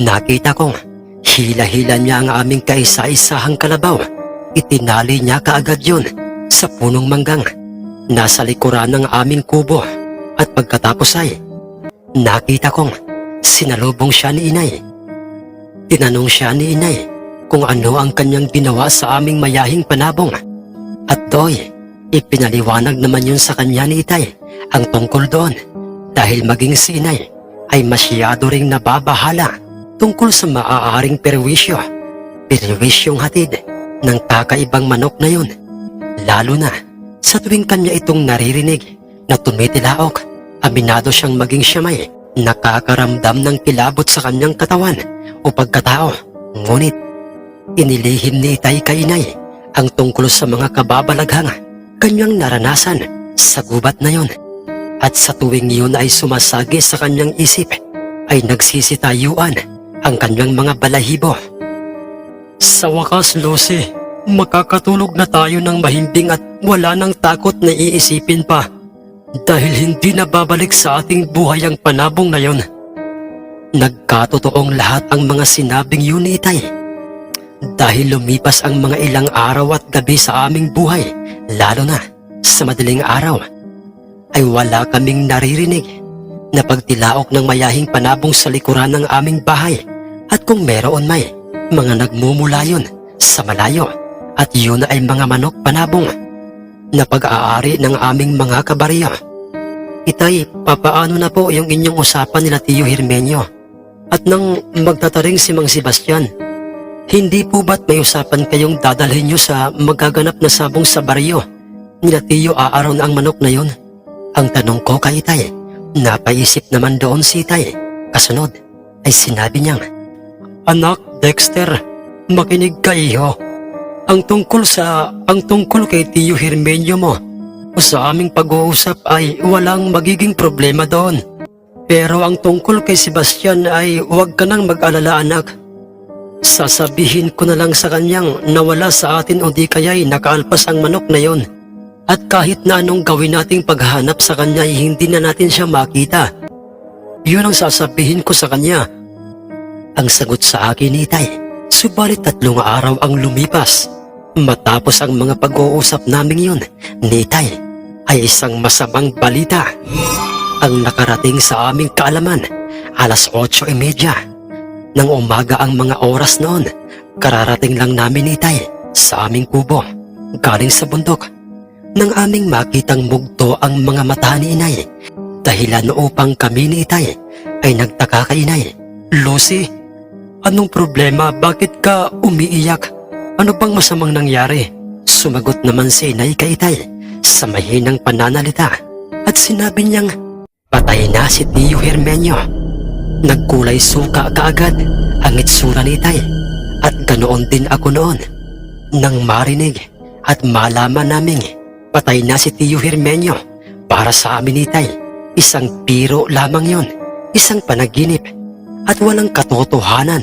nakita kong hila-hila niya ang aming kaisa-isahang kalabaw. Itinali niya kaagad yun sa punong manggang. Nasa likuran ng aming kubo at pagkatapos ay nakita kong sinalubong siya ni Inay. Tinanong siya ni Inay kung ano ang kanyang ginawa sa aming mayahing panabong. At doy, ipinaliwanag naman yun sa kanya ni Itay ang tungkol doon dahil maging si inay ay masyado ring nababahala tungkol sa maaaring perwisyo. Perwisyong hatid ng kakaibang manok na yun. Lalo na sa tuwing kanya itong naririnig na tumitilaok, aminado siyang maging siya may nakakaramdam ng kilabot sa kanyang katawan o pagkatao. Ngunit, inilihim ni Itay kay inay ang tungkol sa mga kababalaghang kanyang naranasan sa gubat na yon. At sa tuwing iyon ay sumasagi sa kanyang isip, ay nagsisitayuan ang kanyang mga balahibo. Sa wakas, Lucy, makakatulog na tayo ng mahimbing at wala nang takot na iisipin pa. Dahil hindi na babalik sa ating buhay ang panabong na yon. Nagkatotoong lahat ang mga sinabing yun Itay. Dahil lumipas ang mga ilang araw at gabi sa aming buhay, lalo na sa madaling araw, ay wala kaming naririnig na pagtilaok ng mayahing panabong sa likuran ng aming bahay at kung meron may mga nagmumula yun sa malayo at yun ay mga manok panabong na pag-aari ng aming mga kabarya. Itay, papaano na po yung inyong usapan nila Tiyo Hermenio? At nang magtataring si Mang Sebastian, hindi po ba't may usapan kayong dadalhin nyo sa magaganap na sabong sa baryo? Nila Tiyo aaraw na ang manok na yon? Ang tanong ko kay Itay, napaisip naman doon si Itay. Kasunod ay sinabi niyang, Anak, Dexter, makinig ka iho. Ang tungkol sa, ang tungkol kay Tiyo Hermenio mo, sa aming pag-uusap ay walang magiging problema doon. Pero ang tungkol kay Sebastian ay huwag ka nang mag-alala anak. Sasabihin ko na lang sa kanyang na wala sa atin o di kaya'y nakaalpas ang manok na yon. At kahit na anong gawin nating paghahanap sa kanya ay hindi na natin siya makita. Yun ang sasabihin ko sa kanya. Ang sagot sa akin ni Tay, subalit tatlong araw ang lumipas. Matapos ang mga pag-uusap naming yun, ni Tay ay isang masamang balita. Ang nakarating sa aming kaalaman, alas 8.30. Nang umaga ang mga oras noon, kararating lang namin ni Tay sa aming kubo, galing sa bundok. Nang aming makitang mugto ang mga mata ni Inay, dahilan upang kami ni Itay ay nagtaka kay Inay. Lucy, anong problema? Bakit ka umiiyak? Ano bang masamang nangyari? Sumagot naman si Inay kay Itay sa mahinang pananalita at sinabi niyang patay na si Tio Hermenio. Nagkulay suka kaagad ang itsura ni Itay at ganoon din ako noon. Nang marinig at malaman naming patay na si Tio Hermenio para sa amin ni Itay, isang biro lamang yon, isang panaginip at walang katotohanan.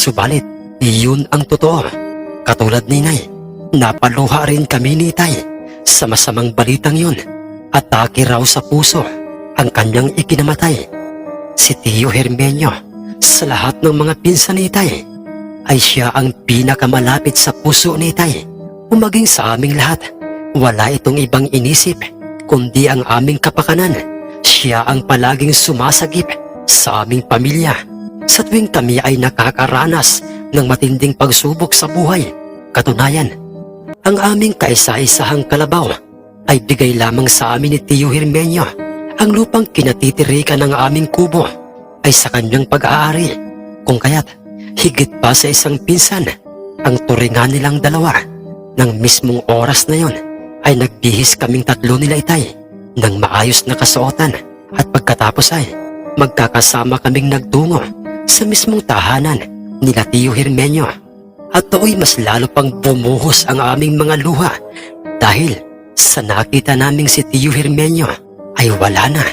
Subalit, iyon ang totoo. Katulad ni Nay, napaluha rin kami ni Itay sa masamang balitang yun. Atake raw sa puso ang kanyang ikinamatay. Si Tio Hermenio, sa lahat ng mga pinsan ni Itay, ay siya ang pinakamalapit sa puso ni Itay. Umaging sa aming lahat, wala itong ibang inisip, kundi ang aming kapakanan. Siya ang palaging sumasagip sa aming pamilya. Sa tuwing kami ay nakakaranas ng matinding pagsubok sa buhay, katunayan, ang aming kaisa-isahang kalabaw ay bigay lamang sa amin ni Tio Hermenio. Ang lupang kinatitirikan ng aming kubo ay sa kanyang pag-aari. Kung kaya't higit pa sa isang pinsan, ang turingan nilang dalawa ng mismong oras na yon ay nagbihis kaming tatlo nila itay ng maayos na kasuotan at pagkatapos ay magkakasama kaming nagtungo sa mismong tahanan nila Tio Hermenyo. At do'y mas lalo pang bumuhos ang aming mga luha dahil sa nakita naming si Tio Hermenyo ay wala na.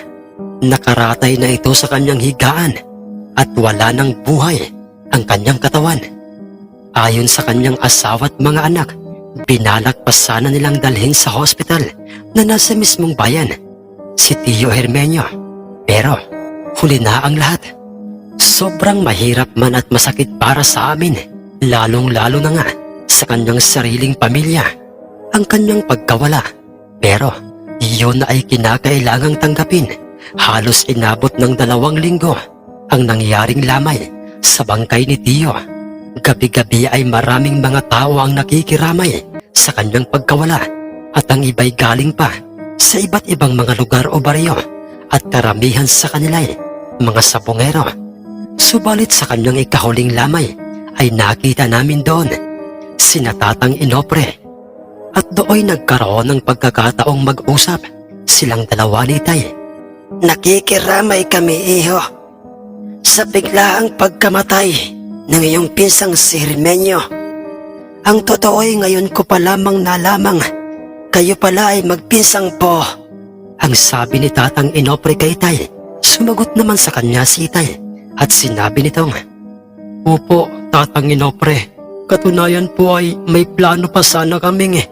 Nakaratay na ito sa kanyang higaan at wala ng buhay ang kanyang katawan. Ayon sa kanyang asawa at mga anak, binalak sana nilang dalhin sa hospital na nasa mismong bayan, si Tio Hermenyo. Pero huli na ang lahat. Sobrang mahirap man at masakit para sa amin, lalong-lalo na nga sa kanyang sariling pamilya, ang kanyang pagkawala. Pero iyon ay kinakailangang tanggapin. Halos inabot ng dalawang linggo ang nangyaring lamay sa bangkay ni Tio. Gabi-gabi ay maraming mga tao ang nakikiramay sa kanyang pagkawala at ang iba'y galing pa sa iba't ibang mga lugar o baryo at karamihan sa kanila ay mga sabongero. Subalit sa kanyang ikahuling lamay ay nakita namin doon si Natatang Inopre at dooy nagkaroon ng pagkakataong mag-usap silang dalawa ni Tay. Nakikiramay kami, iho. Sa biglaang pagkamatay ng iyong pinsang si Hermenyo. Ang totoo ay ngayon ko pa lamang nalamang kayo pala ay magpinsang po. Ang sabi ni Tatang Inopre kay Tay, sumagot naman sa kanya si Tay at sinabi nitong, Opo, Tatang Inopre, katunayan po ay may plano pa sana kaming eh.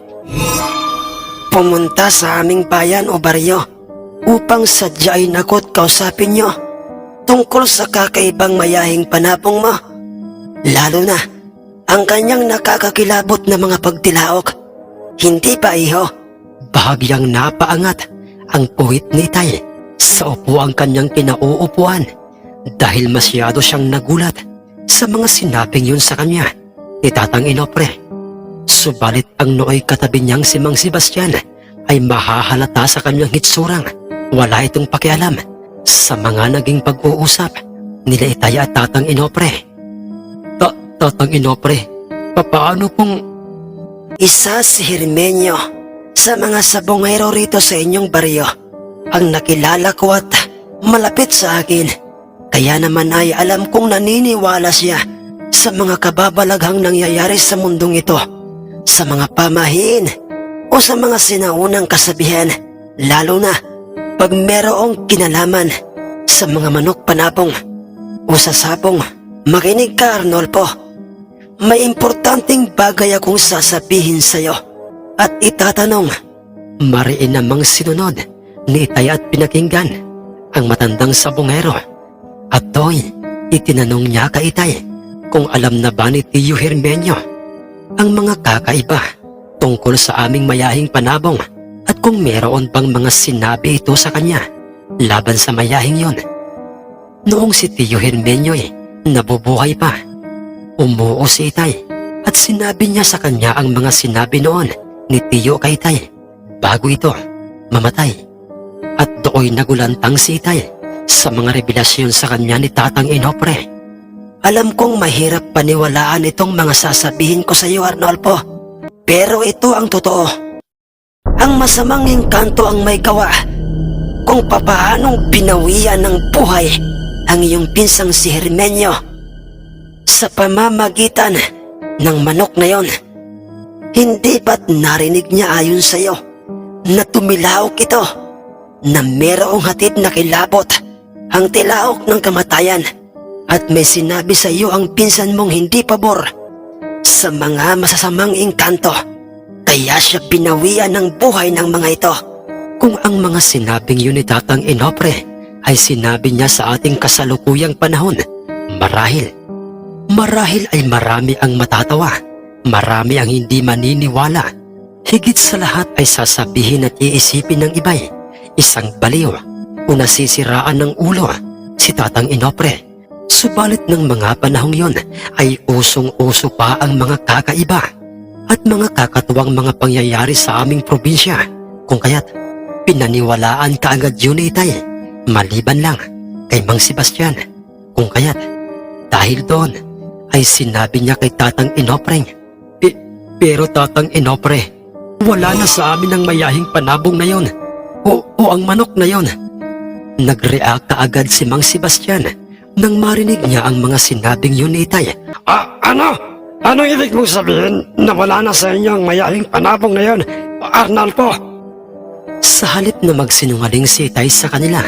Pumunta sa aming bayan o baryo upang sadya ay nakot kausapin nyo tungkol sa kakaibang mayahing panapong mo. Lalo na ang kanyang nakakakilabot na mga pagtilaok. Hindi ba iho? Bahagyang napaangat ang puwit ni Tay sa upuang kanyang kinauupuan dahil masyado siyang nagulat sa mga sinabing yun sa kanya ni Tatang Inopre. Subalit ang nooy katabi niyang si Mang Sebastian ay mahahalata sa kanyang hitsurang wala itong pakialam sa mga naging pag-uusap nila Itaya at Tatang Inopre. Ta Tatang Inopre, papaano pong... Isa si Hermenyo sa mga sabongero rito sa inyong baryo ang nakilala ko at malapit sa akin. Kaya naman ay alam kong naniniwala siya sa mga kababalaghang nangyayari sa mundong ito, sa mga pamahiin o sa mga sinaunang kasabihan, lalo na pag merong kinalaman sa mga manok panapong o sa sabong. Makinig ka Arnolfo, may importanteng bagay akong sasabihin sa'yo at itatanong. Mariin namang sinunod ni Itay at pinakinggan ang matandang sabongero. At to'y itinanong niya kay Itay kung alam na ba ni Tio Hermenyo ang mga kakaiba tungkol sa aming mayahing panabong at kung meron bang mga sinabi ito sa kanya laban sa mayahing yon. Noong si Tio Hermenyo eh, nabubuhay pa, umuo si Itay at sinabi niya sa kanya ang mga sinabi noon ni Tio kay Itay bago ito mamatay. At dooy nagulantang si Itay sa mga revelasyon sa kanya ni Tatang Inopre. Alam kong mahirap paniwalaan itong mga sasabihin ko sa iyo, Arnolfo. Pero ito ang totoo. Ang masamang engkanto ang may gawa kung papaanong pinawian ng buhay ang iyong pinsang si Hermenyo sa pamamagitan ng manok na yon. Hindi ba't narinig niya ayon sa iyo na tumilaok ito na merong hatid na kilabot ang tilaok ng kamatayan at may sinabi sa iyo ang pinsan mong hindi pabor sa mga masasamang engkanto. Kaya siya pinawian ng buhay ng mga ito. Kung ang mga sinabing yun ni Tatang Inopre ay sinabi niya sa ating kasalukuyang panahon, marahil. Marahil ay marami ang matatawa, marami ang hindi maniniwala. Higit sa lahat ay sasabihin at iisipin ng iba'y isang baliw o nasisiraan ng ulo si Tatang Inopre. Subalit ng mga panahong yon ay usong-uso pa ang mga kakaiba at mga kakatuwang mga pangyayari sa aming probinsya. Kung kaya't pinaniwalaan ka agad yun itay, maliban lang kay Mang Sebastian. Kung kaya't dahil doon ay sinabi niya kay Tatang Inopreng, "Pe- Pero Tatang Inopre, wala na sa amin ang mayahing panabong na yon o, o ang manok na yon. Nag-react agad si Mang Sebastian Nang marinig niya ang mga sinabing yun ni Itay, Ah, ano? Anong ibig mong sabihin na wala na sa inyo ang mayahing panabong na yun, Arnaldo? sa halip na magsinungaling si Itay sa kanila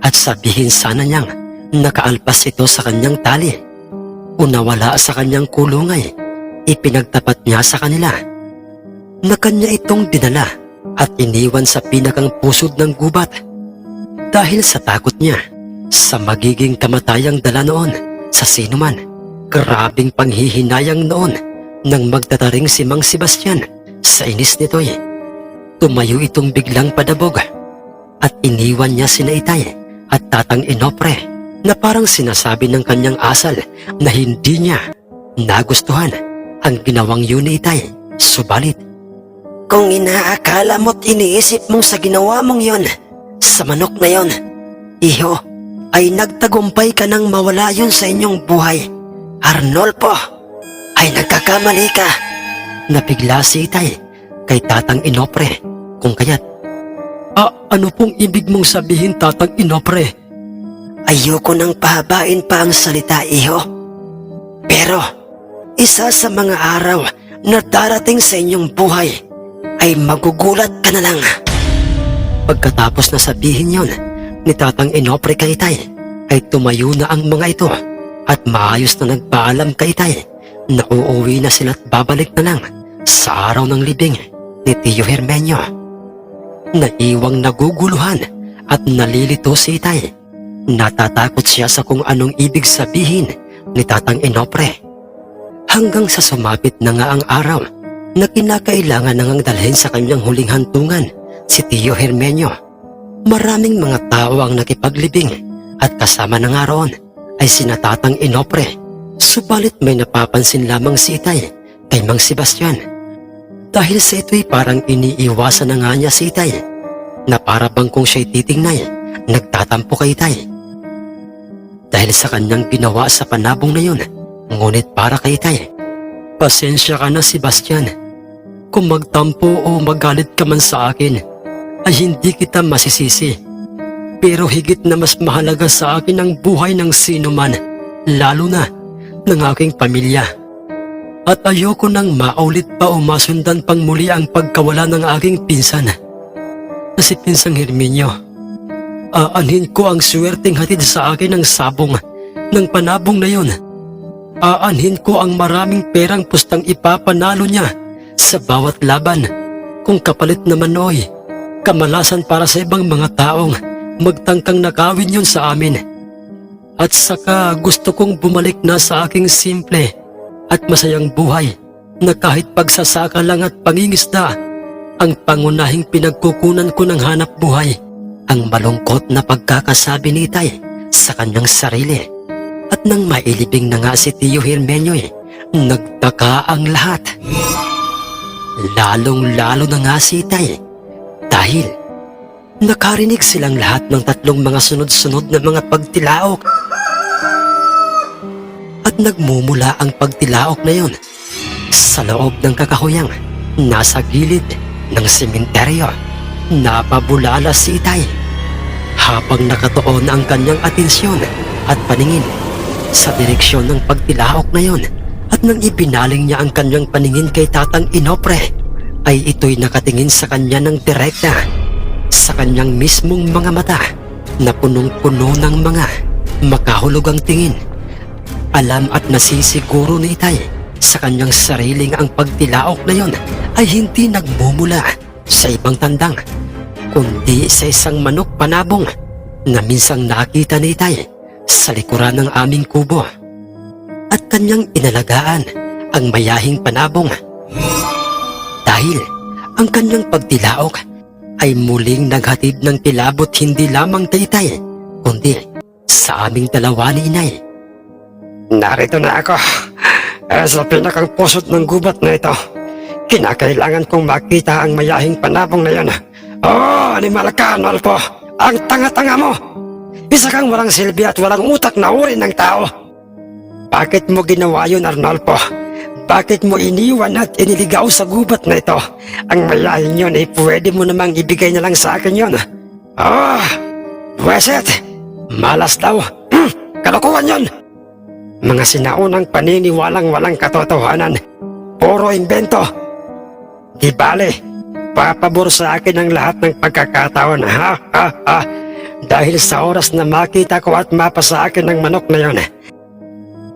at sabihin sana niyang nakaalpas ito sa kanyang tali o nawala sa kanyang kulungay, ipinagtapat niya sa kanila na kanya itong dinala at iniwan sa pinakang pusod ng gubat dahil sa takot niya sa magiging kamatayang dala noon sa sinuman. Grabing panghihinayang noon nang magtataring si Mang Sebastian sa inis nito'y tumayo itong biglang padabog at iniwan niya si Itay at tatang Inopre na parang sinasabi ng kanyang asal na hindi niya nagustuhan ang ginawang yun ni Itay. Subalit, kung inaakala mo't iniisip mong sa ginawa mong yon, sa manok na yon, iho, ay nagtagumpay ka nang mawala yun sa inyong buhay. Arnolpo, ay nagkakamali ka. Napigla si Itay kay Tatang Inopre kung kaya't Ah, ano pong ibig mong sabihin, Tatang Inopre? Ayoko nang pahabain pa ang salita, iho. Pero, isa sa mga araw na darating sa inyong buhay ay magugulat ka na lang. Pagkatapos na sabihin yon, ni Tatang Inopre kay Itay, ay tumayo na ang mga ito at maayos na nagpaalam kay Itay na uuwi na sila at babalik na lang sa araw ng libing ni Tio Hermenyo. Naiwang naguguluhan at nalilito si Itay. Natatakot siya sa kung anong ibig sabihin ni Tatang Inopre. Hanggang sa sumapit na nga ang araw na kinakailangan nang dalhin sa kanyang huling hantungan si Tio Hermenyo. Maraming mga tao ang nakipaglibing at kasama na nga roon ay sinatatang Inopre. Subalit may napapansin lamang si Itay kay Mang Sebastian. Dahil sa ito'y parang iniiwasan na nga niya si Itay na para bang kung siya'y titingnay, nagtatampo kay Itay. Dahil sa kanyang ginawa sa panabong na yun, ngunit para kay Itay. Pasensya ka na Sebastian. Kung magtampo o magalit ka man sa akin, ay hindi kita masisisi. Pero higit na mas mahalaga sa akin ang buhay ng sino man, lalo na ng aking pamilya. At ayoko nang maulit pa o masundan pang muli ang pagkawala ng aking pinsan. Na si Pinsang Herminio. Aanhin ko ang swerteng hatid sa akin ng sabong ng panabong na yon. Aanhin ko ang maraming perang pustang ipapanalo niya sa bawat laban. Kung kapalit naman oy, kamalasan para sa ibang mga taong magtangkang nakawin yon sa amin. At saka gusto kong bumalik na sa aking simple at masayang buhay na kahit pagsasaka lang at pangingisda ang pangunahing pinagkukunan ko ng hanap buhay ang malungkot na pagkakasabi ni Tay sa kanyang sarili. At nang mailibing na nga si Tio Hermenyo eh, nagtaka ang lahat. Lalong-lalo na nga si Tay dahil nakarinig silang lahat ng tatlong mga sunod-sunod na mga pagtilaok at nagmumula ang pagtilaok na yon sa loob ng kakahuyang nasa gilid ng sementeryo. Napabulala si Itay habang nakatuon ang kanyang atensyon at paningin sa direksyon ng pagtilaok na yon at nang ibinaling niya ang kanyang paningin kay Tatang Inopre ay ito'y nakatingin sa kanya ng direkta sa kanyang mismong mga mata na punong-puno ng mga makahulog ang tingin alam at nasisiguro ni Itay sa kanyang sariling ang pagtilaok na yon ay hindi nagmumula sa ibang tandang, kundi sa isang manok panabong na minsang nakita ni Itay sa likuran ng aming kubo. At kanyang inalagaan ang mayahing panabong. Dahil ang kanyang pagtilaok ay muling naghatid ng kilabot hindi lamang kay Itay, kundi sa aming dalawa ni Inay. Narito na ako. Sa pinakang pusot ng gubat na ito. Kinakailangan kong makita ang mayahing panabong na yan. Oh, animal ka, Arnolfo. Ang tanga-tanga mo. Isa kang walang silbi at walang utak na uri ng tao. Bakit mo ginawa yun, Arnolfo? Bakit mo iniwan at iniligaw sa gubat na ito? Ang mayahin yun ay pwede mo namang ibigay na lang sa akin yun. Oh, Weset, malas daw. Hmm, kalokohan yon. Mga sinaunang paniniwalang walang katotohanan. Puro imbento. Di bale, papabor sa akin ang lahat ng pagkakataon. Ha, ha, ha. Dahil sa oras na makita ko at mapa sa akin ng manok na yon,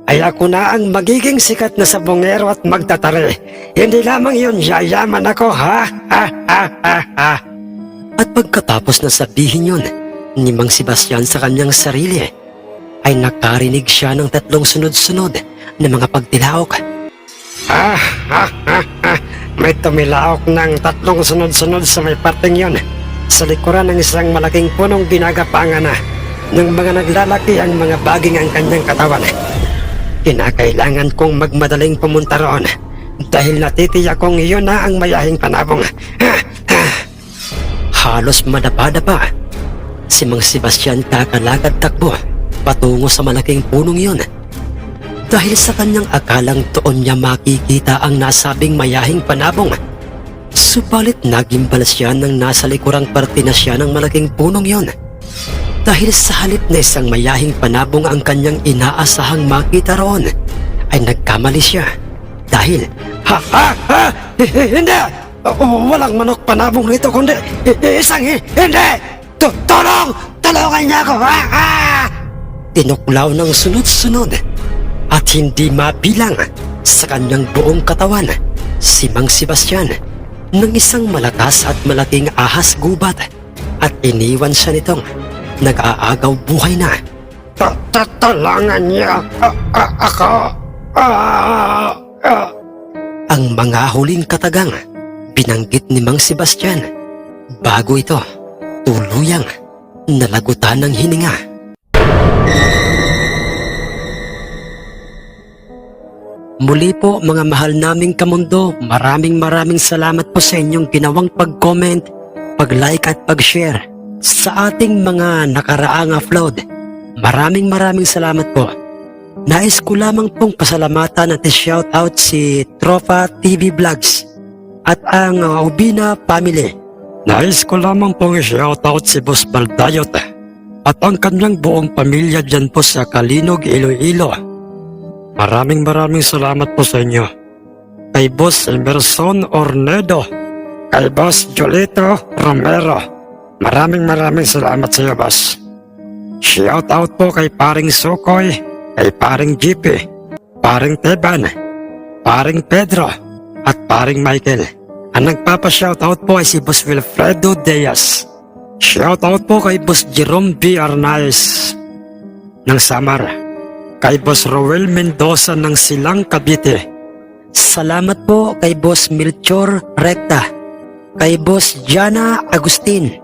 ay ako na ang magiging sikat na sabongero at magtatari. Hindi lamang yun, yayaman ako, ha? Ha, ha, ha, ha. At pagkatapos na sabihin yun ni Mang Sebastian sa kanyang sarili, ay nakarinig siya ng tatlong sunod-sunod na mga pagtilaok. Ah, ah, ah, ah. May tumilaok ng tatlong sunod-sunod sa may parting yon. Sa likuran ng isang malaking punong ginagapangan na ng mga naglalaki ang mga baging ang kanyang katawan. Kinakailangan kong magmadaling pumunta roon dahil natitiyak kong iyon na ang mayahing panabong. Ah, ah. Halos madapa-dapa. Si Mang Sebastian kakalagad takbo patungo sa malaking punong yun. Dahil sa kanyang akalang doon niya makikita ang nasabing mayahing panabong. Subalit nagimbal siya nang nasa likurang parte na siya ng malaking punong yon. Dahil sa halip na isang mayahing panabong ang kanyang inaasahang makita roon, ay nagkamali siya. Dahil Ha, ha, ha! Hindi! Walang manok panabong rito kundi isang hi- hindi! Tu- Tulong! Tulungan niya ako! Ha, ha! tinuklaw ng sunod-sunod at hindi mabilang sa kanyang buong katawan si Mang Sebastian ng isang malakas at malaking ahas gubat at iniwan siya nitong nag-aagaw buhay na. Tulungan niya ako! Ang mga huling katagang binanggit ni Mang Sebastian bago ito tuluyang nalagutan ng hininga. Muli po mga mahal naming kamundo, maraming maraming salamat po sa inyong ginawang pag-comment, pag-like at pag-share sa ating mga nakaraang upload. Maraming maraming salamat po. Nais ko lamang pong pasalamatan at shoutout si Tropa TV Vlogs at ang Ubina Family. Nais ko lamang pong i-shoutout si Boss Baldayot at ang kanyang buong pamilya dyan po sa Kalinog, Iloilo. Maraming maraming salamat po sa inyo. Kay Boss Emerson Ornedo, kay Boss Jolito Romero. Maraming maraming salamat sa iyo, Boss. Shoutout po kay Paring Sukoy, kay Paring GP, Paring Teban, Paring Pedro, at Paring Michael. Ang nagpapa-shoutout po ay si Boss Wilfredo Diaz. Shoutout po kay Boss Jerome B. Arnaez ng Samar. Kay Boss Roel Mendoza ng Silang Cavite. Salamat po kay Boss Melchor Recta, kay Boss Jana Agustin,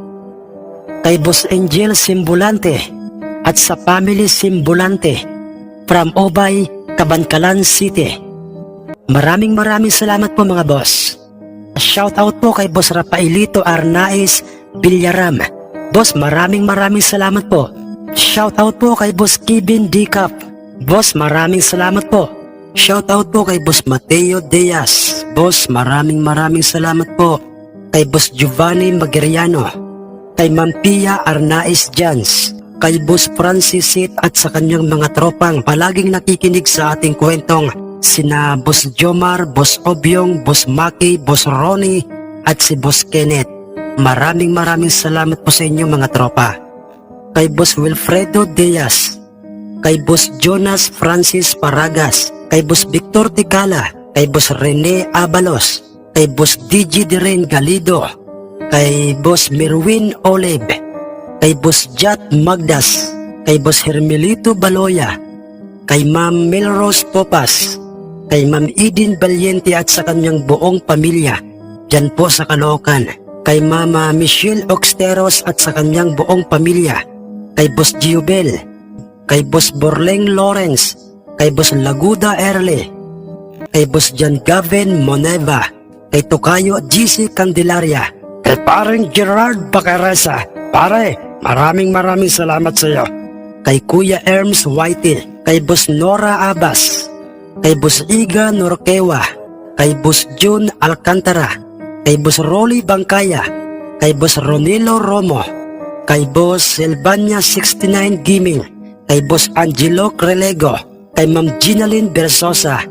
Kay Boss Angel Simbulante at sa Family Simbulante from Obay, Kabankalan City. Maraming maraming salamat po mga boss. Shout out po kay Boss Rafaelito Arnaiz Villaram. Boss, maraming maraming salamat po. Shout out po kay Boss Kevin Dicap. Boss, maraming salamat po. Shoutout po kay Boss Mateo Diaz. Boss, maraming maraming salamat po. Kay Boss Giovanni Magiriano. Kay Ma'am Pia Arnaiz Jans. Kay Boss Francis Sit at sa kanyang mga tropang palaging nakikinig sa ating kwentong sina Boss Jomar, Boss Obyong, Boss Maki, Boss Ronnie at si Boss Kenneth. Maraming maraming salamat po sa inyo mga tropa. Kay Boss Wilfredo Diaz kay Boss Jonas Francis Paragas, kay Boss Victor Ticala, kay Boss Rene Abalos, kay Boss DJ Diren Galido, kay Boss Merwin Oleb, kay Boss Jat Magdas, kay Boss Hermelito Baloya, kay Ma'am Melrose Popas, kay Ma'am Eden Valiente at sa kanyang buong pamilya, dyan po sa Caloocan, kay Mama Michelle Oxteros at sa kanyang buong pamilya, kay Boss Giobel, kay Boss Borleng Lawrence, kay Boss Laguda Erle, kay Boss Jan Gavin Moneva, kay Tokayo GC Candelaria, Kay paring Gerard Bacaresa. Pare, maraming maraming salamat sa iyo. kay Kuya Erms White, kay Boss Nora Abbas, kay Boss Iga Norquewa, kay Boss June Alcantara, kay Boss Rolly Bangkaya, kay Boss Ronilo Romo, kay Boss Silvania 69 Gaming, kay Boss Angelo Crelego, kay Ma'am Ginalyn Bersosa,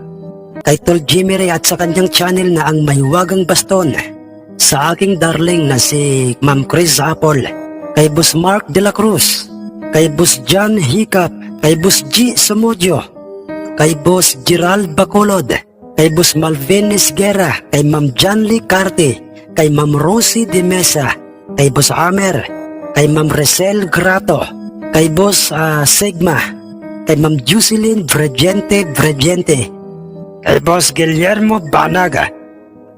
kay Tol Jimmy Ray at sa kanyang channel na ang Mahiwagang Baston, sa aking darling na si Ma'am Chris Apple, kay Boss Mark De La Cruz, kay Boss John Hiccup, kay Boss G. Sumudio, kay Boss Gerald Bacolod, kay Boss Malvin Esguera, kay Ma'am Janly Carte, kay Ma'am Rosie De Mesa, kay Boss Amer, kay Ma'am Resel Grato, kay Boss ah, Sigma, kay Ma'am Jocelyn Bregente Bregente, Kay Boss Guillermo Banaga.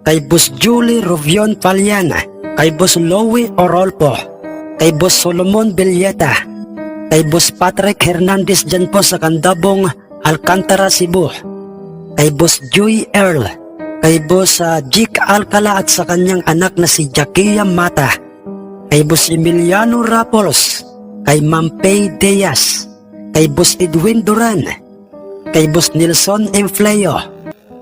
Kay Boss Julie Rovion Paliana, kay Boss Lowy Orolpo, kay Boss Solomon Villeta, kay Boss Patrick Hernandez dyan po sa Kandabong, Alcantara, Cebu, kay Boss Joy Earl, kay Boss ah, Jik Alcala at sa kanyang anak na si Jakia Mata, kay Boss Emiliano Rapols, kay Ma'am Pay Diaz, kay Boss Edwin Duran, kay Boss Nelson Enfleo,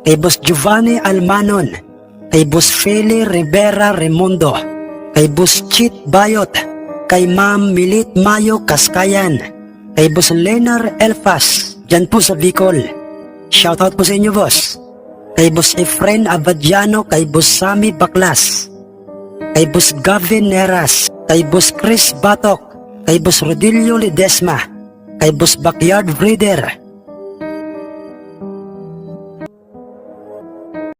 kay Boss Giovanni Almanon, kay Boss Feli Rivera Remundo, kay Boss Chit Bayot, kay Ma'am Milit Mayo Kaskayan, kay Boss Lenar Elfas, dyan po sa Bicol. Shoutout po sa inyo, boss. Kay Boss Efren Abadiano, kay Boss Sami Baklas, kay Boss Gavin Neras, kay Boss Chris Batok, kay Boss Rodilio Ledesma, kay Boss Backyard Breeder,